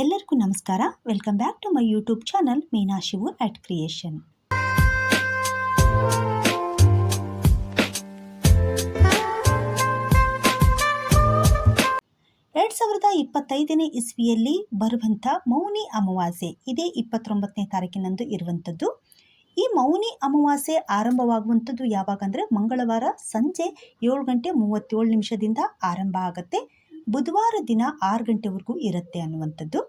ಎಲ್ಲರಿಗೂ ನಮಸ್ಕಾರ. Welcome back to my YouTube channel Meena Shivu at creation ಎರಡು ಸಾವಿರದ ಇಪ್ಪತ್ತೈದನೇ ಇಸ್ವಿಯಲ್ಲಿ ಬರುವಂಥ ಮೌನಿ ಅಮಾವಾಸ್ಯೆ, ಇದೇ ಇಪ್ಪತ್ತೊಂಬತ್ತನೇ ತಾರೀಕಿನಂದು ಇರುವಂಥದ್ದು. ಈ ಮೌನಿ ಅಮಾವಾಸ್ಯೆ ಆರಂಭವಾಗುವಂಥದ್ದು ಯಾವಾಗ ಅಂದರೆ ಮಂಗಳವಾರ ಸಂಜೆ ಏಳು ಗಂಟೆ ಮೂವತ್ತೇಳು ನಿಮಿಷದಿಂದ ಆರಂಭ ಆಗುತ್ತೆ. ಬುಧವಾರ ದಿನ ಆರು ಗಂಟೆವರೆಗೂ ಇರುತ್ತೆ ಅನ್ನುವಂಥದ್ದು.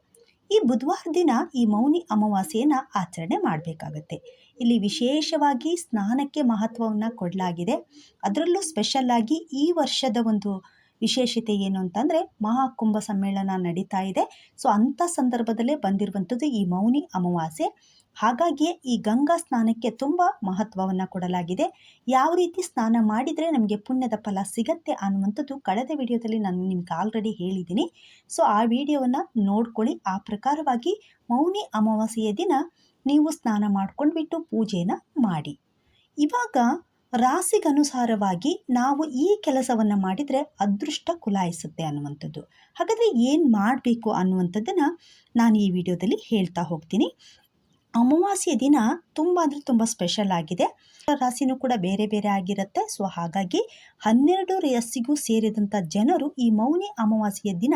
ಈ ಬುಧವಾರ ದಿನ ಈ ಮೌನಿ ಅಮಾವಾಸ್ಯೆಯನ್ನು ಆಚರಣೆ ಮಾಡಬೇಕಾಗತ್ತೆ. ಇಲ್ಲಿ ವಿಶೇಷವಾಗಿ ಸ್ನಾನಕ್ಕೆ ಮಹತ್ವವನ್ನು ಕೊಡಲಾಗಿದೆ. ಅದರಲ್ಲೂ ಸ್ಪೆಷಲ್ಲಾಗಿ ಈ ವರ್ಷದ ಒಂದು ವಿಶೇಷತೆ ಏನು ಅಂತಂದರೆ ಮಹಾಕುಂಭ ಸಮ್ಮೇಳನ ನಡೀತಾ ಇದೆ. ಸೊ ಅಂಥ ಸಂದರ್ಭದಲ್ಲೇ ಬಂದಿರುವಂಥದ್ದು ಈ ಮೌನಿ ಅಮಾವಾಸ್ಯೆ. ಹಾಗಾಗಿಯೇ ಈ ಗಂಗಾ ಸ್ನಾನಕ್ಕೆ ತುಂಬ ಮಹತ್ವವನ್ನು ಕೊಡಲಾಗಿದೆ. ಯಾವ ರೀತಿ ಸ್ನಾನ ಮಾಡಿದರೆ ನಮಗೆ ಪುಣ್ಯದ ಫಲ ಸಿಗತ್ತೆ ಅನ್ನುವಂಥದ್ದು ಕಳೆದ ವಿಡಿಯೋದಲ್ಲಿ ನಾನು ನಿಮ್ಗೆ ಆಲ್ರೆಡಿ ಹೇಳಿದ್ದೀನಿ. ಸೊ ಆ ವಿಡಿಯೋವನ್ನು ನೋಡ್ಕೊಳ್ಳಿ. ಆ ಪ್ರಕಾರವಾಗಿ ಮೌನಿ ಅಮಾವಾಸ್ಯೆಯ ದಿನ ನೀವು ಸ್ನಾನ ಮಾಡ್ಕೊಂಡ್ಬಿಟ್ಟು ಪೂಜೆನ ಮಾಡಿ. ಇವಾಗ ರಾಸಿಗನುಸಾರವಾಗಿ ನಾವು ಈ ಕೆಲಸವನ್ನು ಮಾಡಿದರೆ ಅದೃಷ್ಟ ಕುಲಾಯಿಸುತ್ತೆ ಅನ್ನುವಂಥದ್ದು. ಹಾಗಾದರೆ ಏನು ಮಾಡಬೇಕು ಅನ್ನುವಂಥದ್ದನ್ನು ನಾನು ಈ ವಿಡಿಯೋದಲ್ಲಿ ಹೇಳ್ತಾ ಹೋಗ್ತೀನಿ. ಅಮಾವಾಸ್ಯೆ ದಿನ ತುಂಬ ಅಂದರೆ ತುಂಬ ಸ್ಪೆಷಲ್ ಆಗಿದೆ. ರಾಶಿನೂ ಕೂಡ ಬೇರೆ ಬೇರೆ ಆಗಿರುತ್ತೆ. ಸೊ ಹಾಗಾಗಿ ಹನ್ನೆರಡು ರಾಶಿಗೂ ಸೇರಿದಂಥ ಜನರು ಈ ಮೌನಿ ಅಮಾವಾಸ್ಯೆಯ ದಿನ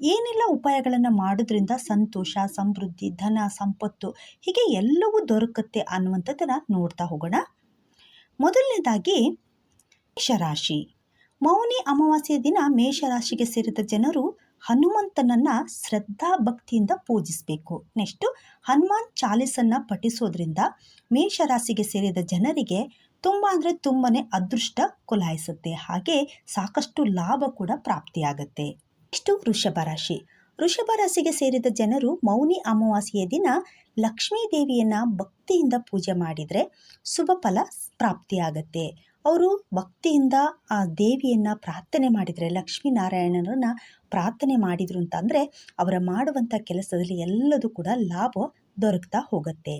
ಏನೆಲ್ಲ ಉಪಾಯಗಳನ್ನು ಮಾಡೋದ್ರಿಂದ ಸಂತೋಷ, ಸಮೃದ್ಧಿ, ಧನ, ಸಂಪತ್ತು ಹೀಗೆ ಎಲ್ಲವೂ ದೊರಕುತ್ತೆ ಅನ್ನುವಂಥದ್ದನ್ನು ನೋಡ್ತಾ ಹೋಗೋಣ. ಮೊದಲನೇದಾಗಿ ಮೇಷರಾಶಿ. ಮೌನಿ ಅಮಾವಾಸ್ಯೆಯ ದಿನ ಮೇಷರಾಶಿಗೆ ಸೇರಿದ ಜನರು ಹನುಮಂತನನ್ನ ಶ್ರದ್ಧಾ ಭಕ್ತಿಯಿಂದ ಪೂಜಿಸಬೇಕು. ನೆಕ್ಸ್ಟು ಹನುಮಾನ್ ಚಾಲೀಸನ್ನ ಪಠಿಸೋದ್ರಿಂದ ಮೇಷರಾಶಿಗೆ ಸೇರಿದ ಜನರಿಗೆ ತುಂಬ ಅಂದರೆ ತುಂಬನೇ ಅದೃಷ್ಟ ಕೊಲಾಯಿಸುತ್ತೆ. ಹಾಗೆ ಸಾಕಷ್ಟು ಲಾಭ ಕೂಡ ಪ್ರಾಪ್ತಿಯಾಗುತ್ತೆ. ನೆಕ್ಸ್ಟು ವೃಷಭ ರಾಶಿ. ವೃಷಭ ರಾಶಿಗೆ ಸೇರಿದ ಜನರು ಮೌನಿ ಅಮಾವಾಸ್ಯೆಯ ದಿನ ಲಕ್ಷ್ಮೀ ದೇವಿಯನ್ನು ಭಕ್ತಿಯಿಂದ ಪೂಜೆ ಮಾಡಿದರೆ ಶುಭ ಫಲ ಪ್ರಾಪ್ತಿಯಾಗತ್ತೆ. ಅವರು ಭಕ್ತಿಯಿಂದ ಆ ದೇವಿಯನ್ನು ಪ್ರಾರ್ಥನೆ ಮಾಡಿದರೆ, ಲಕ್ಷ್ಮೀನಾರಾಯಣನನ್ನ ಪ್ರಾರ್ಥನೆ ಮಾಡಿದರು ಅಂತಂದರೆ, ಅವರ ಮಾಡುವಂಥ ಕೆಲಸದಲ್ಲಿ ಎಲ್ಲದೂ ಕೂಡ ಲಾಭ ದೊರಕ್ತಾ ಹೋಗುತ್ತೆ.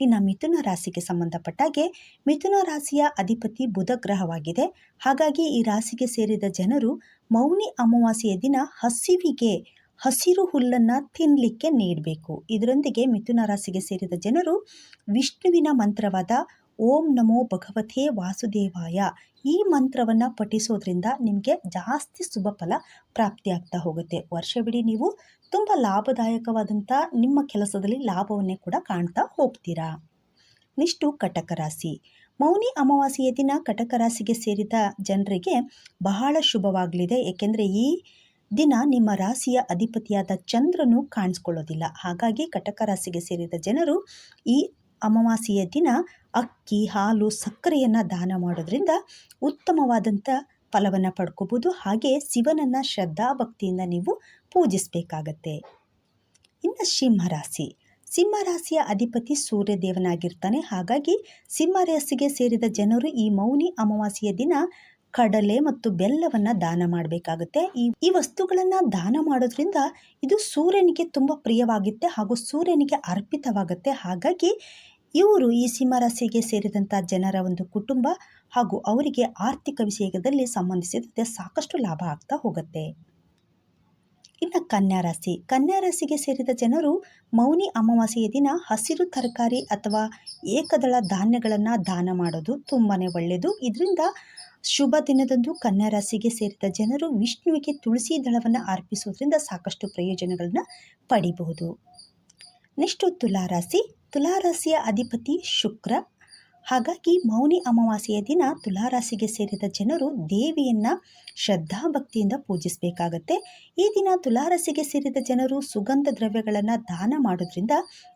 ಇನ್ನು ಮಿಥುನ ರಾಶಿಗೆ ಸಂಬಂಧಪಟ್ಟಾಗೆ ಮಿಥುನ ರಾಶಿಯ ಅಧಿಪತಿ ಬುಧ ಗ್ರಹವಾಗಿದೆ. ಹಾಗಾಗಿ ಈ ರಾಶಿಗೆ ಸೇರಿದ ಜನರು ಮೌನಿ ಅಮಾವಾಸ್ಯೆಯ ದಿನ ಹಸಿವಿಗೆ, ಹಸಿರು ಹುಲ್ಲನ್ನು ತಿನ್ನಲಿಕ್ಕೆ ನೀಡಬೇಕು. ಇದರೊಂದಿಗೆ ಮಿಥುನ ರಾಶಿಗೆ ಸೇರಿದ ಜನರು ವಿಷ್ಣುವಿನ ಮಂತ್ರವಾದ ಓಂ ನಮೋ ಭಗವತೇ ವಾಸುದೇವಾಯ. ಈ ಮಂತ್ರವನ್ನು ಪಠಿಸೋದ್ರಿಂದ ನಿಮಗೆ ಜಾಸ್ತಿ ಶುಭ ಫಲ ಪ್ರಾಪ್ತಿಯಾಗ್ತಾ ಹೋಗುತ್ತೆ. ವರ್ಷವಿಡೀ ನೀವು ತುಂಬ ಲಾಭದಾಯಕವಾದಂಥ ನಿಮ್ಮ ಕೆಲಸದಲ್ಲಿ ಲಾಭವನ್ನೇ ಕೂಡ ಕಾಣ್ತಾ ಹೋಗ್ತೀರಾ? ನಿಷ್ಟು ಕಟಕ ರಾಶಿ. ಮೌನಿ ಅಮಾವಾಸ್ಯೆಯ ದಿನ ಕಟಕ ರಾಶಿಗೆ ಸೇರಿದ ಜನರಿಗೆ ಬಹಳ ಶುಭವಾಗಲಿದೆ. ಏಕೆಂದರೆ ಈ ದಿನ ನಿಮ್ಮ ರಾಶಿಯ ಅಧಿಪತಿಯಾದ ಚಂದ್ರನು ಕಾಣಿಸ್ಕೊಳ್ಳೋದಿಲ್ಲ. ಹಾಗಾಗಿ ಕಟಕ ರಾಶಿಗೆ ಸೇರಿದ ಜನರು ಈ ಅಮಾವಾಸ್ಯೆಯ ದಿನ ಅಕ್ಕಿ, ಹಾಲು, ಸಕ್ಕರೆಯನ್ನು ದಾನ ಮಾಡೋದ್ರಿಂದ ಉತ್ತಮವಾದಂಥ ಫಲವನ್ನು ಪಡ್ಕೋಬೋದು. ಹಾಗೆ ಶಿವನನ್ನು ಶ್ರದ್ಧಾಭಕ್ತಿಯಿಂದ ನೀವು ಪೂಜಿಸಬೇಕಾಗತ್ತೆ. ಇನ್ನು ಸಿಂಹರಾಶಿ ಸಿಂಹರಾಶಿಯ ಅಧಿಪತಿ ಸೂರ್ಯದೇವನಾಗಿರ್ತಾನೆ. ಹಾಗಾಗಿ ಸಿಂಹರಾಶಿಗೆ ಸೇರಿದ ಜನರು ಈ ಮೌನಿ ಅಮಾವಾಸ್ಯೆಯ ದಿನ ಕಡಲೆ ಮತ್ತು ಬೆಲ್ಲವನ್ನು ದಾನ ಮಾಡಬೇಕಾಗುತ್ತೆ. ಈ ಈ ವಸ್ತುಗಳನ್ನು ದಾನ ಮಾಡೋದ್ರಿಂದ ಇದು ಸೂರ್ಯನಿಗೆ ತುಂಬ ಪ್ರಿಯವಾಗುತ್ತೆ ಹಾಗೂ ಸೂರ್ಯನಿಗೆ ಅರ್ಪಿತವಾಗುತ್ತೆ. ಹಾಗಾಗಿ ಇವರು ಈ ಸಿಂಹರಾಶಿಗೆ ಸೇರಿದಂಥ ಜನರ ಒಂದು ಕುಟುಂಬ ಹಾಗೂ ಅವರಿಗೆ ಆರ್ಥಿಕ ವಿಷಯದಲ್ಲಿ ಸಂಬಂಧಿಸಿದಂತೆ ಸಾಕಷ್ಟು ಲಾಭ ಆಗ್ತಾ ಹೋಗುತ್ತೆ. ಇನ್ನು ಕನ್ಯಾ ರಾಶಿ. ಕನ್ಯಾ ರಾಶಿಗೆ ಸೇರಿದ ಜನರು ಮೌನಿ ಅಮಾವಾಸ್ಯೆಯ ದಿನ ಹಸಿರು ತರಕಾರಿ ಅಥವಾ ಏಕದಳ ಧಾನ್ಯಗಳನ್ನು ದಾನ ಮಾಡೋದು ತುಂಬಾ ಒಳ್ಳೆಯದು. ಇದರಿಂದ ಶುಭ ದಿನದಂದು ಕನ್ಯಾ ರಾಶಿಗೆ ಸೇರಿದ ಜನರು ವಿಷ್ಣುವಿಗೆ ತುಳಸಿ ದಳವನ್ನು ಅರ್ಪಿಸುವುದರಿಂದ ಸಾಕಷ್ಟು ಪ್ರಯೋಜನಗಳನ್ನು ಪಡಿಬಹುದು. ನೆಕ್ಸ್ಟು ತುಲಾರಾಶಿ ತುಲಾರಾಶಿಯ ಅಧಿಪತಿ ಶುಕ್ರ. ಹಾಗಾಗಿ ಮೌನಿ ಅಮಾವಾಸ್ಯೆಯ ದಿನ ತುಲಾರಾಶಿಗೆ ಸೇರಿದ ಜನರು ದೇವಿಯನ್ನು ಶ್ರದ್ಧಾಭಕ್ತಿಯಿಂದ ಪೂಜಿಸಬೇಕಾಗತ್ತೆ. ಈ ದಿನ ತುಲಾರಾಶಿಗೆ ಸೇರಿದ ಜನರು ಸುಗಂಧ ದ್ರವ್ಯಗಳನ್ನು ದಾನ ಮಾಡೋದ್ರಿಂದ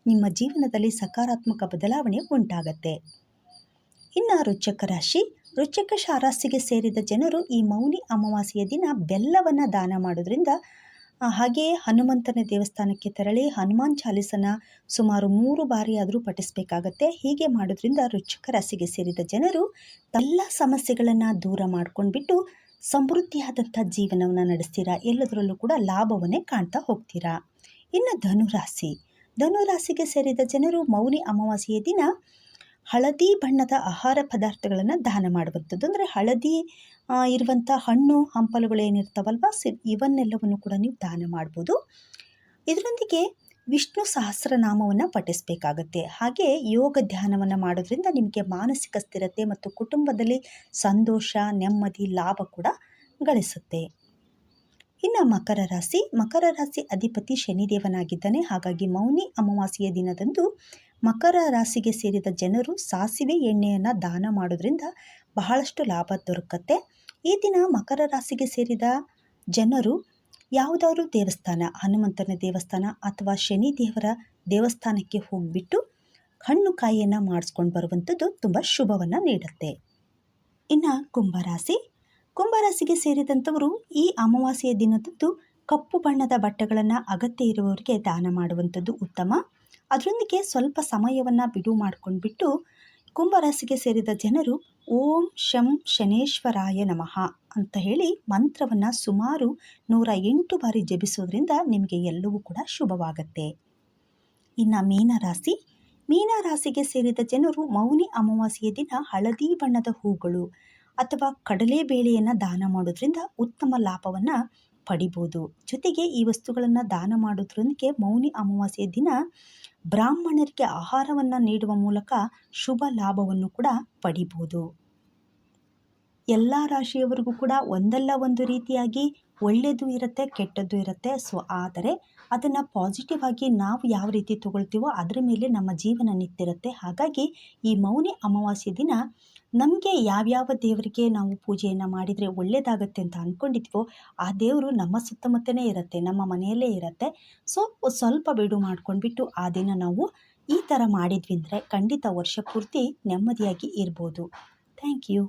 ನಿಮ್ಮ ಜೀವನದಲ್ಲಿ ಸಕಾರಾತ್ಮಕ ಬದಲಾವಣೆ ಉಂಟಾಗತ್ತೆ. ಇನ್ನು ರುಚಕ ರಾಶಿ. ರುಚಕ ರಾಶಿಗೆ ಸೇರಿದ ಜನರು ಈ ಮೌನಿ ಅಮಾವಾಸ್ಯೆಯ ದಿನ ಬೆಲ್ಲವನ್ನು ದಾನ ಮಾಡೋದ್ರಿಂದ ಹಾಗೆಯೇ ಹನುಮಂತನ ದೇವಸ್ಥಾನಕ್ಕೆ ತೆರಳಿ ಹನುಮಾನ್ ಚಾಲೀಸನ ಸುಮಾರು ಮೂರು ಬಾರಿ ಆದರೂ ಪಠಿಸಬೇಕಾಗತ್ತೆ. ಹೀಗೆ ಮಾಡೋದ್ರಿಂದ ರುಚಿಕರಸಿಗೆ ರಾಶಿಗೆ ಸೇರಿದ ಜನರು ಎಲ್ಲ ಸಮಸ್ಯೆಗಳನ್ನು ದೂರ ಮಾಡ್ಕೊಂಡ್ಬಿಟ್ಟು ಸಮೃದ್ಧಿಯಾದಂಥ ಜೀವನವನ್ನು ನಡೆಸ್ತೀರಾ? ಎಲ್ಲದರಲ್ಲೂ ಕೂಡ ಲಾಭವನ್ನೇ ಕಾಣ್ತಾ ಹೋಗ್ತೀರಾ? ಇನ್ನು ಧನುರಾಶಿ. ಧನುರಾಶಿಗೆ ಸೇರಿದ ಜನರು ಮೌನಿ ಅಮಾವಾಸ್ಯೆಯ ದಿನ ಹಳದಿ ಬಣ್ಣದ ಆಹಾರ ಪದಾರ್ಥಗಳನ್ನು ದಾನ ಮಾಡುವಂಥದ್ದು. ಅಂದರೆ ಹಳದಿ ಇರುವಂಥ ಹಣ್ಣು, ಹಂಪಲುಗಳು ಏನಿರ್ತಾವಲ್ವ, ಸಿ, ಇವನ್ನೆಲ್ಲವನ್ನು ಕೂಡ ನೀವು ದಾನ ಮಾಡ್ಬೋದು. ಇದರೊಂದಿಗೆ ವಿಷ್ಣು ಸಹಸ್ರನಾಮವನ್ನು ಪಠಿಸಬೇಕಾಗತ್ತೆ. ಹಾಗೆ ಯೋಗ ಧ್ಯಾನವನ್ನು ಮಾಡೋದ್ರಿಂದ ನಿಮಗೆ ಮಾನಸಿಕ ಸ್ಥಿರತೆ ಮತ್ತು ಕುಟುಂಬದಲ್ಲಿ ಸಂತೋಷ, ನೆಮ್ಮದಿ, ಲಾಭ ಕೂಡ ಗಳಿಸುತ್ತೆ. ಇನ್ನು ಮಕರ ರಾಶಿ. ಮಕರ ರಾಶಿ ಅಧಿಪತಿ ಶನಿದೇವನಾಗಿದ್ದಾನೆ. ಹಾಗಾಗಿ ಮೌನಿ ಅಮಾವಾಸ್ಯೆಯ ದಿನದಂದು ಮಕರ ರಾಶಿಗೆ ಸೇರಿದ ಜನರು ಸಾಸಿವೆ ಎಣ್ಣೆಯನ್ನು ದಾನ ಮಾಡೋದ್ರಿಂದ ಬಹಳಷ್ಟು ಲಾಭ ದೊರಕತ್ತೆ. ಈ ದಿನ ಮಕರ ರಾಶಿಗೆ ಸೇರಿದ ಜನರು ಯಾವುದಾದ್ರೂ ದೇವಸ್ಥಾನ, ಹನುಮಂತನ ದೇವಸ್ಥಾನ ಅಥವಾ ಶನಿ ದೇವರ ದೇವಸ್ಥಾನಕ್ಕೆ ಹೋಗಿಬಿಟ್ಟು ಹಣ್ಣು ಕಾಯಿಯನ್ನು ಮಾಡಿಸ್ಕೊಂಡು ಬರುವಂಥದ್ದು ತುಂಬ ಶುಭವನ್ನು ನೀಡುತ್ತೆ. ಇನ್ನು ಕುಂಭರಾಶಿ ಕುಂಭರಾಶಿಗೆ ಸೇರಿದಂಥವರು ಈ ಅಮಾವಾಸ್ಯೆಯ ದಿನದಂದು ಕಪ್ಪು ಬಣ್ಣದ ಬಟ್ಟೆಗಳನ್ನು ಅಗತ್ಯ ಇರುವವರಿಗೆ ದಾನ ಮಾಡುವಂಥದ್ದು ಉತ್ತಮ. ಅದರೊಂದಿಗೆ ಸ್ವಲ್ಪ ಸಮಯವನ್ನು ಬಿಡು ಮಾಡ್ಕೊಂಡ್ಬಿಟ್ಟು ಕುಂಭರಾಶಿಗೆ ಸೇರಿದ ಜನರು ಓಂ ಶಂ ಶನೇಶ್ವರಾಯ ನಮಃ ಅಂತ ಹೇಳಿ ಮಂತ್ರವನ್ನು ಸುಮಾರು ನೂರ ಎಂಟು ಬಾರಿ ಜಪಿಸೋದ್ರಿಂದ ನಿಮಗೆ ಎಲ್ಲವೂ ಕೂಡ ಶುಭವಾಗತ್ತೆ. ಇನ್ನು ಮೀನರಾಶಿ, ಮೀನರಾಶಿಗೆ ಸೇರಿದ ಜನರು ಮೌನಿ ಅಮಾವಾಸ್ಯೆಯ ದಿನ ಹಳದಿ ಬಣ್ಣದ ಹೂಗಳು ಅಥವಾ ಕಡಲೆಬೇಳೆಯನ್ನು ದಾನ ಮಾಡೋದ್ರಿಂದ ಉತ್ತಮ ಲಾಭವನ್ನು ಪಡಿಬೋದು. ಜೊತೆಗೆ ಈ ವಸ್ತುಗಳನ್ನು ದಾನ ಮಾಡೋದ್ರೊಂದಿಗೆ ಮೌನಿ ಅಮಾವಾಸ್ಯೆಯ ದಿನ ಬ್ರಾಹ್ಮಣರಿಗೆ ಆಹಾರವನ್ನು ನೀಡುವ ಮೂಲಕ ಶುಭ ಲಾಭವನ್ನು ಕೂಡ ಪಡಿಬೋದು. ಎಲ್ಲ ರಾಶಿಯವರಿಗೂ ಕೂಡ ಒಂದಲ್ಲ ಒಂದು ರೀತಿಯಾಗಿ ಒಳ್ಳೆಯದು ಇರುತ್ತೆ, ಕೆಟ್ಟದ್ದು ಇರುತ್ತೆ. ಸೊ ಆದರೆ ಅದನ್ನು ಪಾಸಿಟಿವ್ ಆಗಿ ನಾವು ಯಾವ ರೀತಿ ತೊಗೊಳ್ತೀವೋ ಅದರ ಮೇಲೆ ನಮ್ಮ ಜೀವನ ನಿಂತಿರುತ್ತೆ. ಹಾಗಾಗಿ ಈ ಮೌನಿ ಅಮಾವಾಸ್ಯೆ ದಿನ ನಮಗೆ ಯಾವ್ಯಾವ ದೇವರಿಗೆ ನಾವು ಪೂಜೆಯನ್ನು ಮಾಡಿದರೆ ಒಳ್ಳೆಯದಾಗತ್ತೆ ಅಂತ ಅಂದ್ಕೊಂಡಿದ್ವೋ ಆ ದೇವರು ನಮ್ಮ ಸುತ್ತಮುತ್ತನೇ ಇರುತ್ತೆ, ನಮ್ಮ ಮನೆಯಲ್ಲೇ ಇರುತ್ತೆ. ಸೊ ಸ್ವಲ್ಪ ಬಿಡು ಮಾಡ್ಕೊಂಡ್ಬಿಟ್ಟು ಆ ದಿನ ನಾವು ಈ ಥರ ಮಾಡಿದ್ವಿ ಅಂದರೆ ಖಂಡಿತ ವರ್ಷ ಪೂರ್ತಿ ನೆಮ್ಮದಿಯಾಗಿ ಇರ್ಬೋದು. Thank you